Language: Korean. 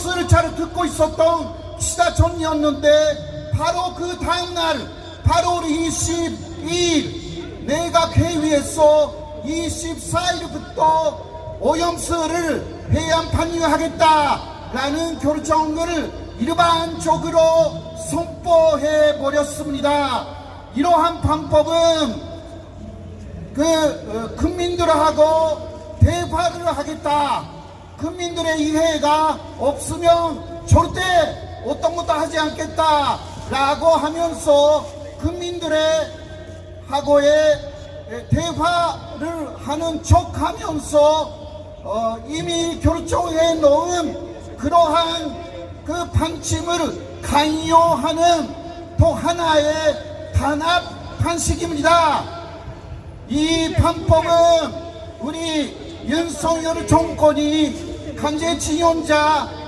뉴스를 잘 듣고 있었던 기자 전이었는데 바로 그 다음날 8월 22일 내각 회의에서 24일부터 오염수를 해양 방류하겠다라는 결정을 일반적으로 선포해 버렸습니다. 이러한 방법은 그 어, 국민들하고 대화를 하겠다. 국민들의 이해가 없으면 절대 어떤 것도 하지 않겠다라고 하면서 국민들의 하고의 대화를 하는 척 하면서 어, 이미 결정해 놓은 그러한 그 방침을 강요하는 또 하나의 단합 방식입니다. 이 방법은 우리 윤석열 정권이 강제징용자